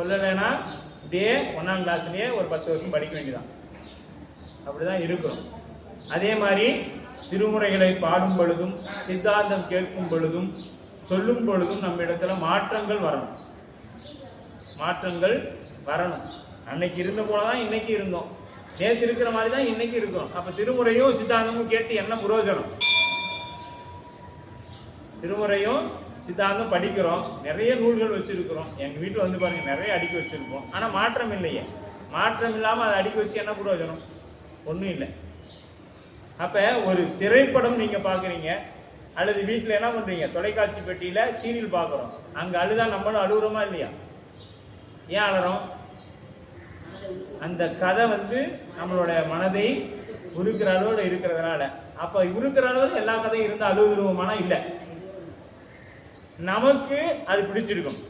சொல்லலைன்னா இப்படியே ஒன்றாம் கிளாஸ்லேயே ஒரு பத்து வருஷம் படிக்க வேண்டியதான் அப்படிதான் இருக்கிறோம் அதே மாதிரி திருமுறைகளை பாடும் பொழுதும் சித்தாந்தம் கேட்கும் பொழுதும் சொல்லும் பொழுதும் நம்ம இடத்துல மாற்றங்கள் வரணும். மாற்றங்கள் வரணும். அன்னைக்கு இருந்த போல தான் இன்னைக்கு இருந்தோம். நேற்று இருக்கிற மாதிரி தான் இன்னைக்கு இருக்கும் அப்போ திருமுறையும் சித்தாந்தமும் கேட்டு என்ன பிரயோஜனம் திருமுறையும் சித்தாந்தம் படிக்கிறோம் நிறைய நூல்கள் வச்சுருக்கிறோம். எங்கள் வீட்டில் வந்து பாருங்கள் நிறைய அடுக்கி வச்சுருக்கோம் ஆனால் மாற்றம் இல்லையே. மாற்றம் இல்லாமல் அதை அடுக்கி வச்சு என்ன பிரயோஜனம் ஒன்றும் இல்லை. அப்போ ஒரு திரைப்படம் நீங்கள் பார்க்குறீங்க அல்லது வீட்டில் என்ன பண்ணுறீங்க தொலைக்காட்சி பெட்டியில் சீரியல் பார்க்குறோம் அங்கே அழுதா நம்மளும் அழுகுறோமா இல்லையா? ஏன் அழறோம்? அந்த கதை வந்து நம்மளோட மனதை உருக்கிற அளவில் இருக்கிறதுனால. அப்போ உருக்கிற அளவில் எல்லா கதையும் இருந்தால் அழுதுருவோமானா இல்லை. நமக்கு அது பிடிச்சிருக்கும்.